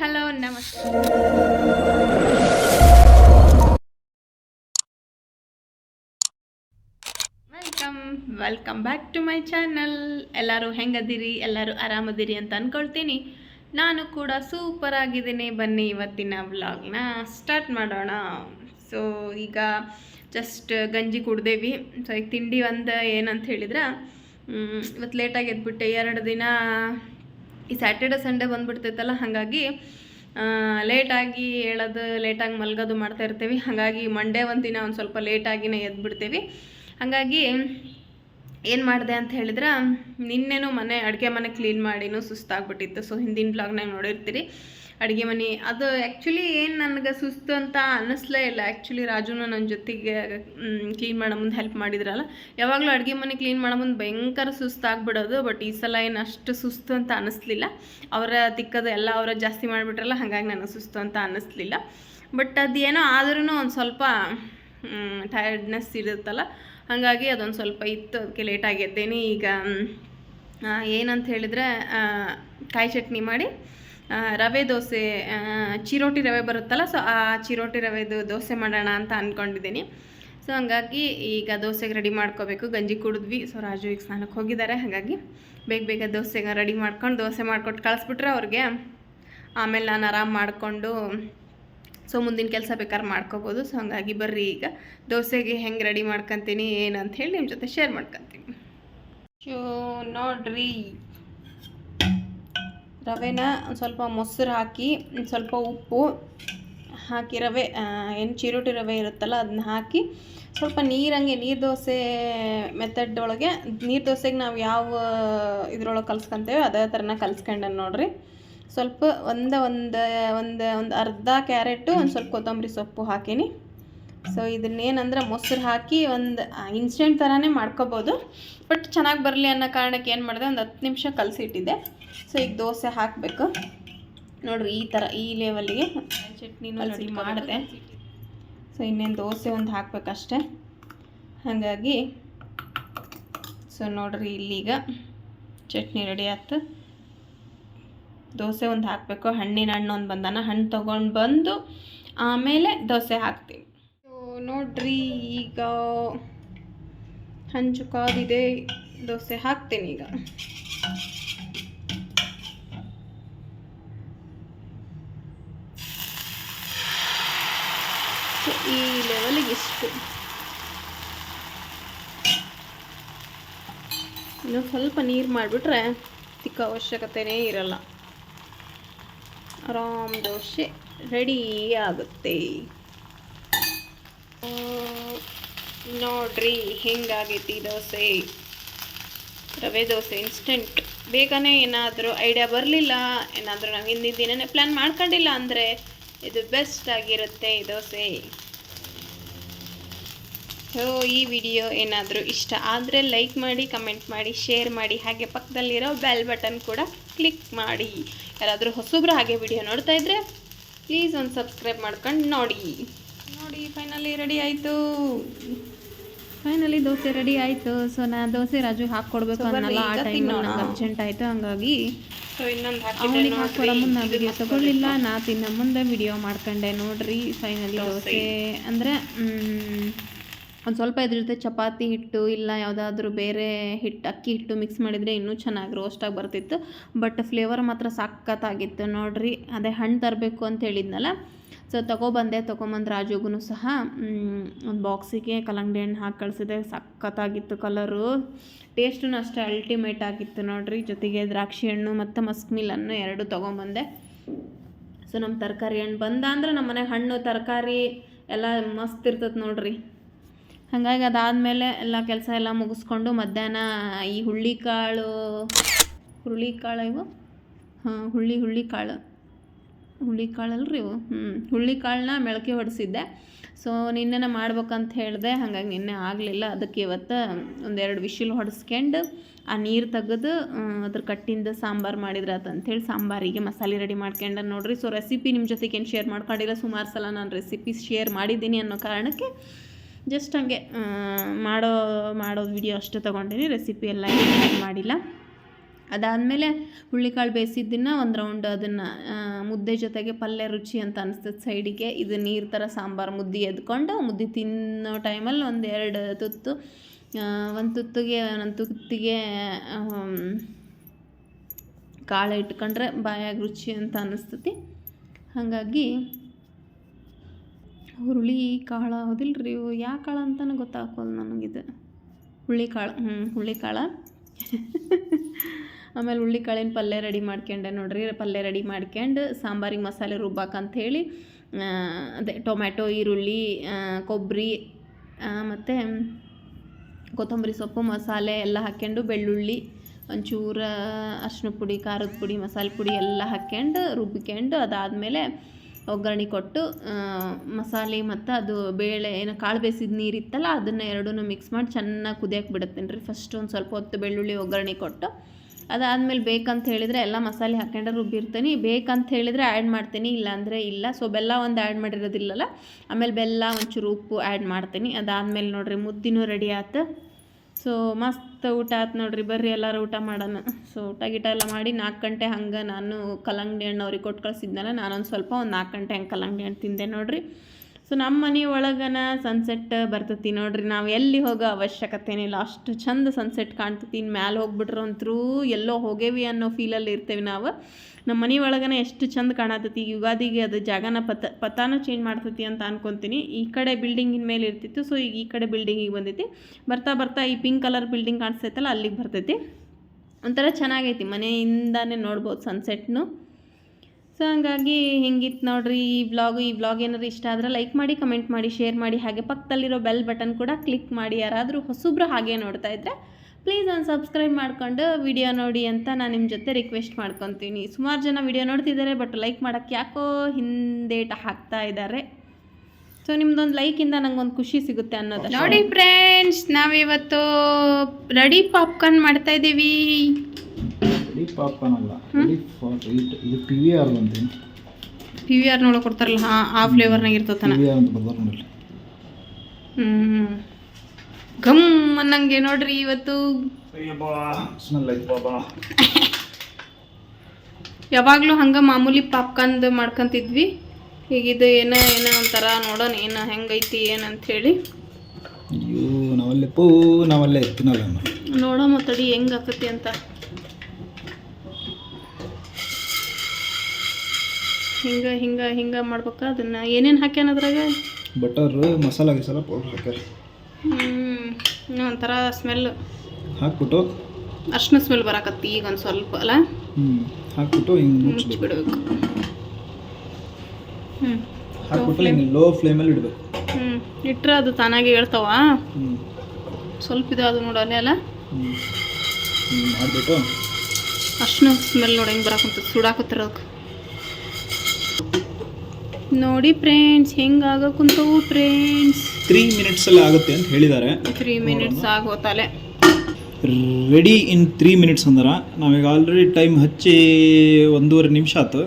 Hello, namaste. Welcome welcome back to my channel. ಎಲ್ಲರೂ ಹೆಂಗದಿರಿ? ಎಲ್ಲರೂ ಆರಾಮದಿರಿ ಅಂತ ಅಂದ್ಕೊಳ್ತೀನಿ ನಾನು ಕೂಡ ಸೂಪರ್ ಆಗಿದ್ದೀನಿ. ಬನ್ನಿ ಇವತ್ತಿನ ವ್ಲಾಗ್ನ ಸ್ಟಾರ್ಟ್ ಮಾಡೋಣ. ಸೊ ಈಗ ಜಸ್ಟ್ ಗಂಜಿ ಕುಡ್ದೇವಿ. ಸೊ ಈಗ ತಿಂಡಿ ಒಂದು ಏನಂತ ಹೇಳಿದ್ರೆ ಇವತ್ತು ಲೇಟಾಗಿ ಎದ್ಬಿಟ್ಟೆ. ಎರಡು ದಿನ ಈ ಸ್ಯಾಟರ್ಡೆ ಸಂಡೇ ಬಂದುಬಿಡ್ತೈತಲ್ಲ, ಹಾಗಾಗಿ ಲೇಟಾಗಿ ಹೇಳೋದು ಲೇಟಾಗಿ ಮಲ್ಗೋದು ಮಾಡ್ತಾ ಇರ್ತೀವಿ. ಹಾಗಾಗಿ ಮಂಡೇ ಒಂದು ದಿನ ಒಂದು ಸ್ವಲ್ಪ ಲೇಟಾಗಿನೇ ಎದ್ಬಿಡ್ತೀವಿ. ಹಾಗಾಗಿ ಏನು ಮಾಡಿದೆ ಅಂತ ಹೇಳಿದ್ರೆ, ನಿನ್ನೆನೂ ಮನೆ, ಅಡುಗೆ ಮನೆ ಕ್ಲೀನ್ ಮಾಡಿನೂ ಸುಸ್ತಾಗ್ಬಿಟ್ಟಿತ್ತು. ಸೊ ಹಿಂದಿನ ಬ್ಲಾಗ್ನಾಗ ನೋಡಿರ್ತೀರಿ. ಅಡುಗೆ ಮನೆ. ಅದು ಆ್ಯಕ್ಚುಲಿ ಏನು ನನಗೆ ಸುಸ್ತು ಅಂತ ಅನ್ನಿಸ್ಲೇ ಇಲ್ಲ. ಆ್ಯಕ್ಚುಲಿ ರಾಜುನು ನನ್ನ ಜೊತೆಗೆ ಕ್ಲೀನ್ ಮಾಡೋ ಮುಂದೆ ಹೆಲ್ಪ್ ಮಾಡಿದ್ರಲ್ಲ. ಯಾವಾಗಲೂ ಅಡುಗೆ ಮನೆ ಕ್ಲೀನ್ ಮಾಡೋ ಮುಂದೆ ಭಯಂಕರ ಸುಸ್ತಾಗ್ಬಿಡೋದು ಬಟ್ ಈ ಸಲ ಏನು ಅಷ್ಟು ಸುಸ್ತು ಅಂತ ಅನ್ನಿಸ್ಲಿಲ್ಲ. ಅವರ ತಿಕ್ಕದು ಎಲ್ಲ ಅವರ ಜಾಸ್ತಿ ಮಾಡಿಬಿಟ್ರಲ್ಲ, ಹಾಗಾಗಿ ನನಗೆ ಸುಸ್ತು ಅಂತ ಅನ್ನಿಸ್ಲಿಲ್ಲ. ಬಟ್ ಅದೇನೋ ಆದ್ರೂ ಒಂದು ಸ್ವಲ್ಪ ಟಯರ್ಡ್ನೆಸ್ ಇರುತ್ತಲ್ಲ. ಹಾಗಾಗಿ ಅದೊಂದು ಸ್ವಲ್ಪ ಇತ್ತು. ಅದಕ್ಕೆ ಲೇಟ್ ಎದ್ದೇನೆ. ಈಗ ಏನಂತ ಹೇಳಿದರೆ ಕಾಯಿ ಚಟ್ನಿ ಮಾಡಿ ರವೆ ದೋಸೆ ಚಿರೋಟಿ ರವೆ ಬರುತ್ತಲ್ಲ ಸೊ ಆ ಚಿರೋಟಿ ರವೆದು ದೋಸೆ ಮಾಡೋಣ ಅಂತ ಅಂದ್ಕೊಂಡಿದ್ದೀನಿ ಸೊ ಹಂಗಾಗಿ ಈಗ ದೋಸೆಗೆ ರೆಡಿ ಮಾಡ್ಕೋಬೇಕು. ಗಂಜಿ ಕುಡಿದ್ವಿ ಸೊ ರಾಜು ಈಗ ಸ್ನಾನಕ್ಕೆ ಹೋಗಿದ್ದಾರೆ, ಹಾಗಾಗಿ ಬೇಗ ಬೇಗ ದೋಸೆಗೆ ರೆಡಿ ಮಾಡ್ಕೊಂಡು ದೋಸೆ ಮಾಡಿಕೊಟ್ಟು ಕಳಿಸ್ಬಿಟ್ರೆ ಅವ್ರಿಗೆ ಆಮೇಲೆ ನಾನು ಆರಾಮ್ ಮಾಡಿಕೊಂಡು ಸೊ ಮುಂದಿನ ಕೆಲಸ ಬೇಕಾದ್ರೆ ಮಾಡ್ಕೋಬೋದು. ಸೊ ಹಂಗಾಗಿ ಬರ್ರಿ ಈಗ. ದೋಸೆಗೆ ಹೆಂಗೆ ರೆಡಿ ಮಾಡ್ಕೊತೀನಿ ಏನಂತ ಹೇಳಿ ನಿಮ್ಮ ಜೊತೆ ಶೇರ್ ಮಾಡ್ಕೊತೀನಿ. ಶೋ ನೋಡ್ರಿ ರವೆನ ಸ್ವಲ್ಪ ಮೊಸರು ಹಾಕಿ ಸ್ವಲ್ಪ ಉಪ್ಪು ಹಾಕಿ, ರವೆ ಏನು ಚಿರೋಟಿ ರವೆ ಇರುತ್ತಲ್ಲ ಅದನ್ನ ಹಾಕಿ ಸ್ವಲ್ಪ ನೀರಂಗೆ ನೀರು ದೋಸೆ ಮೆಥಡ್ ಒಳಗೆ, ನೀರು ದೋಸೆಗೆ ನಾವು ಯಾವ ಇದ್ರೊಳಗೆ ಕಲ್ಸ್ಕೊಂತೇವೆ ಅದೇ ಥರನ ಕಲ್ಸ್ಕೊಂಡೆ ನೋಡಿರಿ. ಸ್ವಲ್ಪ ಒಂದು ಒಂದು ಒಂದು ಒಂದು ಅರ್ಧ ಕ್ಯಾರೆಟು, ಒಂದು ಸ್ವಲ್ಪ ಕೊತ್ತಂಬರಿ ಸೊಪ್ಪು ಹಾಕೀನಿ. ಸೊ ಇದನ್ನೇನಂದ್ರೆ ಮೊಸರು ಹಾಕಿ ಒಂದು ಇನ್ಸ್ಟೆಂಟ್ ಥರನೇ ಮಾಡ್ಕೋಬೋದು. ಬಟ್ ಚೆನ್ನಾಗಿ ಬರಲಿ ಅನ್ನೋ ಕಾರಣಕ್ಕೆ ಏನು ಮಾಡಿದೆ ಒಂದು ಹತ್ತು ನಿಮಿಷ ಕಲಸಿಟ್ಟಿದ್ದೆ. ಸೊ ಈಗ ದೋಸೆ ಹಾಕಬೇಕು. ನೋಡ್ರಿ ಈ ಥರ ಈ ಲೆವೆಲ್ಗೆ ಚಟ್ನಿನೂ ರೆಡಿ ಮಾಡಿದೆ. ಸೊ ಇನ್ನೇನು ದೋಸೆ ಒಂದು ಹಾಕಬೇಕಷ್ಟೆ. ಹಾಗಾಗಿ ಸೊ ನೋಡ್ರಿ ಇಲ್ಲಿಗ ಚಟ್ನಿ ರೆಡಿ ಆಯ್ತು. ದೋಸೆ ಒಂದು ಹಾಕಬೇಕು. ಹಣ್ಣಿನ ಹಣ್ಣು ಒಂದು ಬಂದಾನ. ಹಣ್ಣು ತೊಗೊಂಡು ಬಂದು ಆಮೇಲೆ ದೋಸೆ ಹಾಕ್ತೀನಿ. ಸೊ ನೋಡ್ರಿ, ಈಗ ಹಂಚು ಕಾದಿದೆ, ದೋಸೆ ಹಾಕ್ತೇನೆ ಈಗ. ಈ ಲೆವೆಲಿಗೆ ಇಷ್ಟು. ಇನ್ನು ಸ್ವಲ್ಪ ನೀರು ಮಾಡಿಬಿಟ್ರೆ ತಿಕ್ಕ ಅವಶ್ಯಕತೆನೇ ಇರಲ್ಲ. ಆರಾಮ್ ದೋಸೆ ರೆಡಿ ಆಗುತ್ತೆ. ನೋಡ್ರಿ, ಹೆಂಗಾಗೈತಿ ದೋಸೆ? ರವೆ ದೋಸೆ ಇನ್ಸ್ಟೆಂಟ್ ಬೇಗನೆ ಏನಾದರೂ ಐಡಿಯಾ ಬರಲಿಲ್ಲ, ಏನಾದರೂ ನಾವು ಹಿಂದಿನ ದಿನನೇ ಪ್ಲ್ಯಾನ್ ಮಾಡ್ಕೊಂಡಿಲ್ಲ ಅಂದರೆ ಇದು ಬೆಸ್ಟ್ ಆಗಿರುತ್ತೆ ಈ ದೋಸೆ. ಸೊ ಈ ವಿಡಿಯೋ ಏನಾದರೂ ಇಷ್ಟ ಆದರೆ ಲೈಕ್ ಮಾಡಿ ಕಮೆಂಟ್ ಮಾಡಿ ಶೇರ್ ಮಾಡಿ, ಹಾಗೆ ಪಕ್ಕದಲ್ಲಿರೋ ಬೆಲ್ ಬಟನ್ ಕೂಡ ಕ್ಲಿಕ್ ಮಾಡಿ. ಯಾರಾದರೂ ಹೊಸಬ್ರು ಹಾಗೆ ವಿಡಿಯೋ ನೋಡ್ತಾ ಇದ್ದರೆ ಪ್ಲೀಸ್ ಒಂದು ಸಬ್ಸ್ಕ್ರೈಬ್ ಮಾಡ್ಕೊಂಡು ನೋಡಿ. ನೋಡಿ ಫೈನಲಿ ರೆಡಿ ಆಯಿತು. ಫೈನಲಿ ದೋಸೆ ರೆಡಿ ಆಯಿತು. ಸೊ ನಾ ದೋಸೆ ರಾಜು ಹಾಕ್ಕೊಡ್ಬೇಕು ಅನ್ನಲ್ಲ ಆ ಟೈಮ್ ನಂಗೆ ಅರ್ಜೆಂಟ್ ಆಯಿತು. ಹಂಗಾಗಿ ಅವನಿಗೆ ಹಾಕ್ಕೊಡೋ ಮುಂದೆ ನಾ ವಿಡಿಯೋ ತಗೊಳ್ಳಿಲ್ಲ. ನಾ ತಿನ್ನ ಮುಂದೆ ವಿಡಿಯೋ ಮಾಡ್ಕೊಂಡೆ ನೋಡ್ರಿ. ಫೈನಲಿ ದೋಸೆ. ಅಂದರೆ ಒಂದು ಸ್ವಲ್ಪ ಇದ್ರ ಜೊತೆ ಚಪಾತಿ ಹಿಟ್ಟು ಇಲ್ಲ ಯಾವುದಾದ್ರೂ ಬೇರೆ ಹಿಟ್ಟು ಅಕ್ಕಿ ಹಿಟ್ಟು ಮಿಕ್ಸ್ ಮಾಡಿದರೆ ಇನ್ನೂ ಚೆನ್ನಾಗಿ ರೋಸ್ಟಾಗಿ ಬರ್ತಿತ್ತು. ಬಟ್ ಫ್ಲೇವರ್ ಮಾತ್ರ ಸಖತ್ತಾಗಿತ್ತು ನೋಡ್ರಿ. ಅದೇ ಹಣ್ಣು ತರಬೇಕು ಅಂತ ಹೇಳಿದ್ನಲ್ಲ. ಸೊ ತೊಗೊಬಂದೆ, ತೊಗೊಂಬಂದು ರಾಜುಗೂ ಸಹ ಒಂದು ಬಾಕ್ಸಿಗೆ ಕಲ್ಲಂಗಡಿ ಹಣ್ಣು ಹಾಕಿ ಕಳಿಸಿದೆ. ಸಖತ್ತಾಗಿತ್ತು ಕಲರು ಟೇಸ್ಟೂ ಅಷ್ಟೇ ಅಲ್ಟಿಮೇಟ್ ಆಗಿತ್ತು ನೋಡ್ರಿ. ಜೊತೆಗೆ ದ್ರಾಕ್ಷಿ ಹಣ್ಣು ಮತ್ತು ಮಸ್ಕ್ ಮಿಲನ್ನು ಎರಡು ತೊಗೊಂಬಂದೆ. ಸೊ ನಮ್ಮ ತರಕಾರಿ ಹಣ್ಣು ಬಂದ ಅಂದ್ರೆ ನಮ್ಮ ಮನೆಗೆ ಹಣ್ಣು, ತರಕಾರಿ ಎಲ್ಲ ಮಸ್ತ್ ಇರ್ತದೆ ನೋಡ್ರಿ. ಹಾಗಾಗಿ ಅದಾದಮೇಲೆ ಎಲ್ಲ ಕೆಲಸ ಎಲ್ಲ ಮುಗಿಸ್ಕೊಂಡು ಮಧ್ಯಾಹ್ನ ಈ ಹುಳ್ಳಿಕಾಳು ಹುರುಳಿಕಾಳು ಇವು? ಹಾಂ, ಹುಳ್ಳಿ, ಹುಳ್ಳಿಕಾಳು. ಹುಳ್ಳಿಕಾಳಲ್ರಿ ಇವು? ಹ್ಞೂ ಹುಳ್ಳಿಕಾಳನ್ನ ಮೆಳಕೆ ಹೊಡೆಸಿದ್ದೆ. ಸೊ ನಿನ್ನೆನ ಮಾಡ್ಬೇಕಂತ ಹೇಳಿದೆ, ಹಾಗಾಗಿ ನಿನ್ನೆ ಆಗಲಿಲ್ಲ. ಅದಕ್ಕೆ ಇವತ್ತು ಒಂದೆರಡು ವಿಶಿಲ್ ಹೊಡೆಸ್ಕೊಂಡು ಆ ನೀರು ತೆಗೆದು ಅದ್ರ ಕಟ್ಟಿಂದ ಸಾಂಬಾರು ಮಾಡಿದ್ರೆ ಅದಂತೇಳಿ ಸಾಂಬಾರಿಗೆ ಮಸಾಲೆ ರೆಡಿ ಮಾಡ್ಕೊಂಡ ನೋಡಿರಿ. ಸೊ ರೆಸಿಪಿ ನಿಮ್ಮ ಜೊತೆಗೆ ಏನು ಶೇರ್ ಮಾಡ್ಕೊಂಡಿಲ್ಲ, ಸುಮಾರು ಸಲ ನಾನು ರೆಸಿಪಿ ಶೇರ್ ಮಾಡಿದ್ದೀನಿ ಅನ್ನೋ ಕಾರಣಕ್ಕೆ ಜಸ್ಟ್ ಹಾಗೆ ಮಾಡೋ ಮಾಡೋ ವಿಡಿಯೋ ಅಷ್ಟೇ ತೊಗೊಂಡಿನಿ. ರೆಸಿಪಿ ಎಲ್ಲ ಮಾಡಿಲ್ಲ. ಅದಾದಮೇಲೆ ಹುಳ್ಳಿಕಾಳು ಬೇಯಿಸಿದ್ದನ್ನು ಒಂದು ರೌಂಡ್ ಅದನ್ನು ಮುದ್ದೆ ಜೊತೆಗೆ ಪಲ್ಯ ರುಚಿ ಅಂತ ಅನಿಸ್ತದೆ ಸೈಡಿಗೆ ಇದು ನೀರು ಥರ ಸಾಂಬಾರು ಮುದ್ದೆ ಎದ್ಕೊಂಡು ಮುದ್ದೆ ತಿನ್ನೋ ಟೈಮಲ್ಲಿ ಒಂದು ಎರಡು ತುತ್ತು ಒಂದು ತುತ್ತಿಗೆ ಒಂದು ತುತ್ತಿಗೆ ಕಾಳು ಇಟ್ಕೊಂಡ್ರೆ ಬಾಯಾಗ ರುಚಿ ಅಂತ ಅನ್ನಿಸ್ತತಿ ಹಾಗಾಗಿ ಹುರುಳಿ ಕಾಳು ಹೌದಿಲ್ಲ ರೀ ಯಾವ ಕಾಳು ಅಂತಲೂ ನನಗಿದು. ಹುಳ್ಳಿ ಕಾಳು ಹ್ಞೂ ಹುಳ್ಳಿ ಕಾಳು. ಆಮೇಲೆ ಹುಳ್ಳಿ ಕಾಳಿನ ಪಲ್ಯ ರೆಡಿ ಮಾಡ್ಕೊಂಡೆ ನೋಡ್ರಿ. ಪಲ್ಯ ರೆಡಿ ಮಾಡ್ಕೊಂಡು ಸಾಂಬಾರಿಗೆ ಮಸಾಲೆ ರುಬ್ಬಾಕಂತ ಹೇಳಿ ಅದೇ ಟೊಮ್ಯಾಟೊ, ಈರುಳ್ಳಿ ಕೊಬ್ಬರಿ ಮತ್ತು ಕೊತ್ತಂಬರಿ ಸೊಪ್ಪು, ಮಸಾಲೆ ಎಲ್ಲ ಹಾಕ್ಕೊಂಡು ಬೆಳ್ಳುಳ್ಳಿ, ಒಂಚೂರ ಅರಿಶಿನ ಪುಡಿ, ಖಾರದ ಪುಡಿ, ಮಸಾಲೆ ಪುಡಿ ಎಲ್ಲ ಹಾಕ್ಕೊಂಡು ರುಬ್ಬಿಕೊಂಡು ಅದಾದಮೇಲೆ ಒಗ್ಗರಣೆ ಕೊಟ್ಟು ಮಸಾಲೆ ಮತ್ತು ಅದು ಬೇಳೆ, ಏನು ಕಾಳು ಬೇಯಿಸಿದ ನೀರಿತ್ತಲ್ಲ ಅದನ್ನು ಎರಡೂ ಮಿಕ್ಸ್ ಮಾಡಿ ಚೆನ್ನಾಗಿ ಕುದಿಯಕ್ಕೆ ಬಿಡುತ್ತೇನೆ ರೀ ಫಸ್ಟ್ ಒಂದು ಸ್ವಲ್ಪ ಹೊತ್ತು ಬೆಳ್ಳುಳ್ಳಿ ಒಗ್ಗರಣೆ ಕೊಟ್ಟು ಅದಾದಮೇಲೆ ಬೇಕಂತ ಹೇಳಿದರೆ ಎಲ್ಲ ಮಸಾಲೆ ಹಾಕೊಂಡ್ರೆ ರುಬ್ಬಿರ್ತೀನಿ. ಬೇಕಂತ ಹೇಳಿದರೆ ಆ್ಯಡ್ ಮಾಡ್ತೀನಿ, ಇಲ್ಲಾಂದರೆ ಇಲ್ಲ. ಸೊ ಬೆಲ್ಲ ಒಂದು ಆ್ಯಡ್ ಮಾಡಿರೋದಿಲ್ಲಲ್ಲ? ಆಮೇಲೆ ಬೆಲ್ಲ, ಒಂಚೂರು ಉಪ್ಪು ಆ್ಯಡ್ ಮಾಡ್ತೀನಿ. ಅದಾದಮೇಲೆ ನೋಡಿರಿ ಮುದ್ದಿನೂ ರೆಡಿ ಆಯ್ತು ಸೊ ಮಸ್ತ್ ಊಟ ಆಯ್ತು ನೋಡ್ರಿ. ಬರ್ರಿ ಎಲ್ಲರೂ ಊಟ ಮಾಡೋಣ. ಸೊ ಊಟ ಗೀಟ ಎಲ್ಲ ಮಾಡಿ ನಾಲ್ಕು ಗಂಟೆ ಹಂಗೆ ನಾನು ಕಲ್ಲಂಗಡಿ ಹಣ್ಣು ಅವ್ರಿಗೆ ಕೊಟ್ಟು ಕಳಿಸಿದ್ನಲ್ಲ, ನಾನೊಂದು ಸ್ವಲ್ಪ ಒಂದು ನಾಲ್ಕು ಗಂಟೆ ಹಂಗೆ ಕಲ್ಲಂಗಡಿ ಹಣ್ಣು ತಿಂದೆ ನೋಡ್ರಿ. ಸೊ ನಮ್ಮ ಮನೆ ಒಳಗನ ಸನ್ಸೆಟ್ ಬರ್ತತಿ ನೋಡ್ರಿ. ನಾವು ಎಲ್ಲಿ ಹೋಗೋ ಅವಶ್ಯಕತೆನೇ ಇಲ್ಲ. ಅಷ್ಟು ಚಂದ ಸನ್ಸೆಟ್ ಕಾಣ್ತತಿ. ಇನ್ನು ಮ್ಯಾಲೆ ಹೋಗ್ಬಿಟ್ರು ಅಂತರೂ ಎಲ್ಲೋ ಹೋಗೇವಿ ಅನ್ನೋ ಫೀಲಲ್ಲಿ ಇರ್ತೇವೆ ನಾವು. ನಮ್ಮ ಮನೆ ಒಳಗನೆ ಎಷ್ಟು ಚಂದ ಕಾಣತತಿ. ಯುಗಾದಿಗೆ ಅದು ಜಾಗನ ಪತ, ಪತಾನ ಚೇಂಜ್ ಮಾಡ್ತತಿ ಅಂತ ಅನ್ಕೊತೀನಿ. ಈ ಕಡೆ ಬಿಲ್ಡಿಂಗಿನ ಮೇಲೆ ಇರ್ತಿತ್ತು. ಸೊ ಈಗ ಈ ಕಡೆ ಬಿಲ್ಡಿಂಗಿಗೆ ಬಂದೈತಿ. ಬರ್ತಾ ಬರ್ತಾ ಈ ಪಿಂಕ್ ಕಲರ್ ಬಿಲ್ಡಿಂಗ್ ಕಾಣಿಸ್ತೈತಲ್ಲ ಅಲ್ಲಿಗೆ ಬರ್ತೈತಿ. ಒಂಥರ ಚೆನ್ನಾಗೈತಿ. ಮನೆಯಿಂದಾನೇ ನೋಡ್ಬೋದು ಸನ್ಸೆಟ್ನು ಸೊ ಹಂಗಾಗಿ ಹೆಂಗಿತ್ತು ನೋಡ್ರಿ, ಈ ವ್ಲಾಗು ಈ ವ್ಲಾಗ್ ಏನಾದ್ರು ಇಷ್ಟ ಆದರೆ ಲೈಕ್ ಮಾಡಿ ಕಮೆಂಟ್ ಮಾಡಿ ಶೇರ್ ಮಾಡಿ, ಹಾಗೆ ಪಕ್ಕದಲ್ಲಿರೋ ಬೆಲ್ ಬಟನ್ ಕೂಡ ಕ್ಲಿಕ್ ಮಾಡಿ, ಯಾರಾದರೂ ಹೊಸಬ್ರು ಹಾಗೆ ನೋಡ್ತಾ ಇದ್ದರೆ ಪ್ಲೀಸ್ ಒಂದು ಸಬ್ಸ್ಕ್ರೈಬ್ ಮಾಡ್ಕೊಂಡು ವಿಡಿಯೋ ನೋಡಿ ಅಂತ ನಾನು ನಿಮ್ಮ ಜೊತೆ ರಿಕ್ವೆಸ್ಟ್ ಮಾಡ್ಕೊತೀನಿ. ಸುಮಾರು ಜನ ವಿಡಿಯೋ ನೋಡ್ತಿದ್ದಾರೆ ಬಟ್ ಲೈಕ್ ಮಾಡೋಕ್ಕೆ ಯಾಕೋ ಹಿಂದೇಟ ಹಾಕ್ತಾ ಇದ್ದಾರೆ ಸೊ ನಿಮ್ದೊಂದು ಲೈಕಿಂದ ನಂಗೊಂದು ಖುಷಿ ಸಿಗುತ್ತೆ ಅನ್ನೋದು ನೋಡಿ ಫ್ರೆಂಡ್ಸ್ ನಾವಿವತ್ತು ರೆಡಿ ಪಾಪ್ಕಾರ್ನ್ ಮಾಡ್ತಾ ಇದ್ದೀವಿ. ರೆಡಿ ಪಾಪ್ಕಾರ್ನ್ ಅಲ್ಲ. ರೆಡಿ ಫಾರ್ ಈಟ್ ಇದು ಪಿ ವಿ ಆರ್ ಅಂತೀನಿ ಪಿ ವಿ ಆರ್ ನೋಡೋ ಕೊಡ್ತಾರಲ್ಲ ಹಾಂ ಆ ಫ್ಲೇವರ್ನಾಗ ಇರ್ತತನ ಪಿ ವಿ ಆರ್ ಅಂತ ಬರ್ತಾರೆ ನೋಡಿರಿ ಹ್ಞೂ ಗಮ್ ಅನ್ನಂಗೆ ನೋಡ್ರಿ ಇವತ್ತು. ಸ್ಮೆಲ್ ಆಯ್ತು ಬಾಬಾ. ಯಾವಾಗಲೂ ಹಂಗೆ ಮಾಮೂಲಿ ಪಾಪ್ಕಾರ್ನ್ದು ಮಾಡ್ಕೊಂತಿದ್ವಿ. ಈಗ ಇದು ಏನೋ ಏನೋ ಒಂಥರ ನೋಡೋಣ ಏನೋ ಹೆಂಗೈತಿ ಏನಂತ ಹೇಳಿ. ಅಯ್ಯೋ ನಾವಲ್ಲೇ ಪೂ ನಾವಲ್ಲೇ ತಿನ್ನಲ್ಲ ನಾನು ನೋಡೋ ಮತ್ತಡಿ ಹೆಂಗೆ ಆಕತಿ ಅಂತ. ಹಿಂಗೆ ಹಿಂಗೆ ಹಿಂಗೆ ಮಾಡ್ಬೇಕಾ. ಅದನ್ನು ಏನೇನು ಹಾಕ್ಯಾನ ಅದ್ರಾಗ? ಬಟರ್ ಮಸಾಲ ಗಿಸಾಲ ಪೌಡ್ರ್ ಹಾಕ್ಯಾರ. ಹ್ಞೂ ಒಂಥರ ಸ್ಮೆಲ್ ಹಾಕ್ಬಿಟ್ಟು ಅರ್ಶಿನ ಸ್ಮೆಲ್ ಬರಾಕತ್ತಿ ಈಗ ಒಂದು ಸ್ವಲ್ಪ ಅಲ್ಲ? ಹ್ಞೂ ಹಾಕ್ಬಿಟ್ಟು ಹಿಂಗೆ ಮುಚ್ಚಿಬಿಡ್ಬೇಕು ಹ್ಞೂ ಹಾಕ್ಬಿಟ್ಟು ಹಿಂಗೆ ಲೋ ಫ್ಲೇಮಲ್ಲಿ ಇಡಬೇಕು. ಹ್ಞೂ ಇಟ್ಟರೆ ಅದು ತಾನಾಗೆ ಹೇಳ್ತಾವ? ಹ್ಞೂ ಸ್ವಲ್ಪ ಇದು ಅದು ನೋಡು ಅಲ್ಲೇ ಮಾಡಿಬಿಟ್ಟು ಅರ್ಶಿನ ಸ್ಮೆಲ್ ನೋಡಿ ಹೆಂಗೆ ಬರಾಕಂತ ಸುಡಾಕತ್ತಿರೋದಕ್ಕೆ ನೋಡಿ ಫ್ರೆಂಡ್ಸ್ ಹೆಂಗೆ ಕುಂತವು ಫ್ರೆಂಡ್ಸ್ ತ್ರೀ ಮಿನಿಟ್ಸಲ್ಲಿ ಆಗುತ್ತೆ ಅಂತ ಹೇಳಿದ್ದಾರೆ. ತ್ರೀ ಮಿನಿಟ್ಸ್ ಆಗೋತಲೆ ರೆಡಿ ಇನ್ ತ್ರೀ ಮಿನಿಟ್ಸ್ ಅಂದ್ರ. ನಾವೀಗ ಆಲ್ರೆಡಿ ಟೈಮ್ ಹಚ್ಚಿ ಒಂದೂವರೆ ನಿಮಿಷ ಆಯ್ತು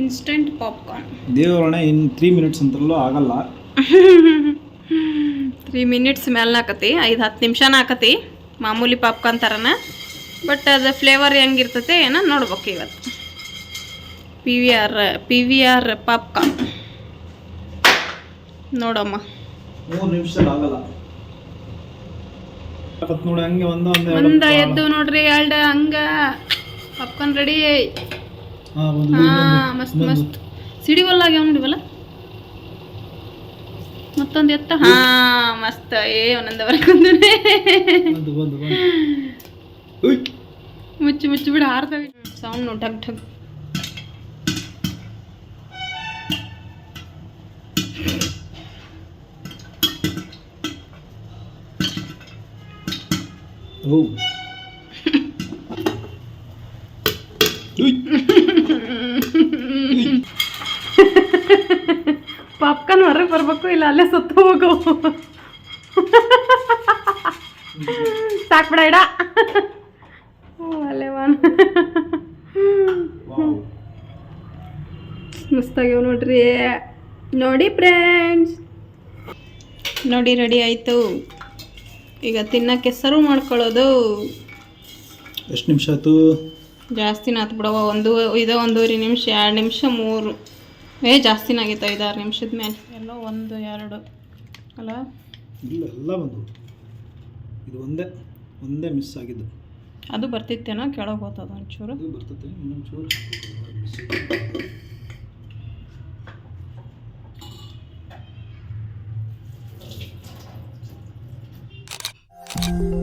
ಇನ್ಸ್ಟಂಟ್ ಪಾಪ್ಕಾರ್ನ್ ದೇವರಣ ಇನ್ ತ್ರೀ ಮಿನಿಟ್ಸ್ ಅಂತಲ್ಲೂ ಆಗಲ್ಲ. ತ್ರೀ ಮಿನಿಟ್ಸ್ ಮೇಲೆ ಹಾಕತಿ ಐದು ಹತ್ತು ನಿಮಿಷ ಹಾಕತಿ ಮಾಮೂಲಿ ಪಾಪ್ಕಾರ್ನ್ ಥರನ ಬಟ್ ಅದು ಫ್ಲೇವರ್ ಹೆಂಗಿರ್ತತೆ ಏನೋ ನೋಡ್ಬೇಕು ಇವತ್ತು. P V R P V R popcorn ನೋಡಮ್ಮ. ಮೂರು ನಿಮಿಷದಲ್ಲಿ ಆಗಲ್ಲ. ನೋಡಿ ಹಂಗೆ ಒಂದು ಒಂದು ಎದ್ದು ನೋಡ್ರಿ ಎರಡ ಹಂಗ. ಪಪ್ಕಾರ್ನ್ ರೆಡಿ ಹಾಂ ಮಸ್ತ್ ಮಸ್ತ್. ಸಿಡಿವಲ್ಲಾಗ್ಯಾವ ನೋಡಿವಲ್ಲ ಮತ್ತೊಂದು ಎತ್ತ? ಹಾ ಮಸ್ತ್. ಏ ಒಂದೊಂದು ಬರ್ಕೊಂಡೇ ಮುಚ್ಚಿ ಮುಚ್ಚಿ ಬಿಡು ಹಾರ್ತಾವೆ ಸೌಂಡ್ ಠಗ್ ಠಗ್. ಪಾಪ್ಕಾರ್ನ್ ಹೊರಗೆ ಬರ್ಬೇಕು ಇಲ್ಲ ಅಲ್ಲೇ ಸತ್ತು ಹೋಗು. ಸಾಕ್ಬಿಡ ಇಡ. ಅಲ್ಲೇ ವಾನ್ ಮಸ್ತಾಗ್ಯಾವ ನೋಡ್ರಿ. ನೋಡಿ ಫ್ರೆಂಡ್ಸ್ ನೋಡಿ ರೆಡಿ ಆಯಿತು. ಈಗ ತಿನ್ನಕ್ಕೆ ಸರ್ವ್ ಮಾಡ್ಕೊಳ್ಳೋದು ಎಷ್ಟು ನಿಮಿಷ ಆಯ್ತು? ಜಾಸ್ತಿನ ಆತು ಬಿಡವ ಒಂದು ಇದು ಒಂದೂವರೆ ನಿಮಿಷ ಎರಡು ನಿಮಿಷ ಮೂರು. ಏ ಜಾಸ್ತಿನ ಆಗೈತೆ ಐದಾರು ನಿಮಿಷದ ಮೇಲೆ. ಎಲ್ಲ ಒಂದು ಎರಡು. ಅಲ್ಲ? ಇಲ್ಲ ಎಲ್ಲ ಬಂದು ಇದು ಒಂದೇ ಒಂದೇ ಮಿಸ್ ಆಗಿದ್ದು. ಅದು ಬರ್ತಿತ್ತೇನೋ ಕೆಳಗೆ ಹೋಗ್ತದ ಒಂಚೂರು? ಅದು ಬರ್ತದೆ ಇನ್ನೊಂದು ಚೂರು ಹಾಕ್ಬೇಕು.